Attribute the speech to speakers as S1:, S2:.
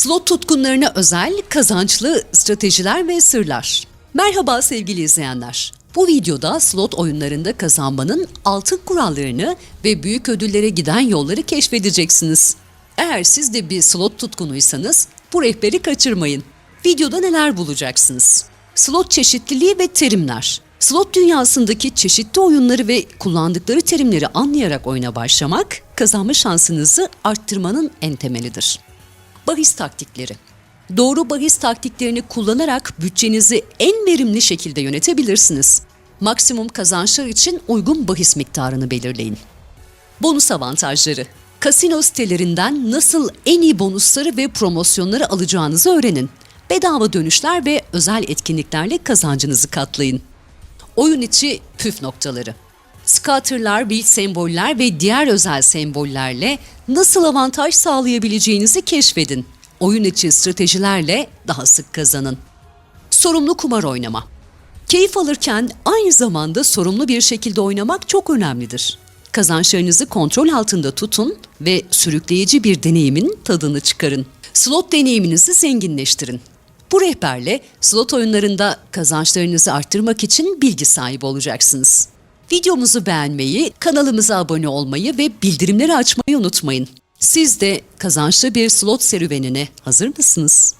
S1: Slot tutkunlarına özel kazançlı stratejiler ve sırlar. Merhaba sevgili izleyenler. Bu videoda slot oyunlarında kazanmanın altın kurallarını ve büyük ödüllere giden yolları keşfedeceksiniz. Eğer siz de bir slot tutkunuysanız bu rehberi kaçırmayın. Videoda neler bulacaksınız? Slot çeşitliliği ve terimler. Slot dünyasındaki çeşitli oyunları ve kullandıkları terimleri anlayarak oyuna başlamak, kazanma şansınızı arttırmanın en temelidir. Bahis taktikleri. Doğru bahis taktiklerini kullanarak bütçenizi en verimli şekilde yönetebilirsiniz. Maksimum kazançlar için uygun bahis miktarını belirleyin. Bonus avantajları. Kasino sitelerinden nasıl en iyi bonusları ve promosyonları alacağınızı öğrenin. Bedava dönüşler ve özel etkinliklerle kazancınızı katlayın. Oyun içi püf noktaları. Scatter'lar, build semboller ve diğer özel sembollerle nasıl avantaj sağlayabileceğinizi keşfedin. Oyun içi stratejilerle daha sık kazanın. Sorumlu kumar oynama. Keyif alırken aynı zamanda sorumlu bir şekilde oynamak çok önemlidir. Kazançlarınızı kontrol altında tutun ve sürükleyici bir deneyimin tadını çıkarın. Slot deneyiminizi zenginleştirin. Bu rehberle slot oyunlarında kazançlarınızı arttırmak için bilgi sahibi olacaksınız. Videomuzu beğenmeyi, kanalımıza abone olmayı ve bildirimleri açmayı unutmayın. Siz de kazançlı bir slot serüvenine hazır mısınız?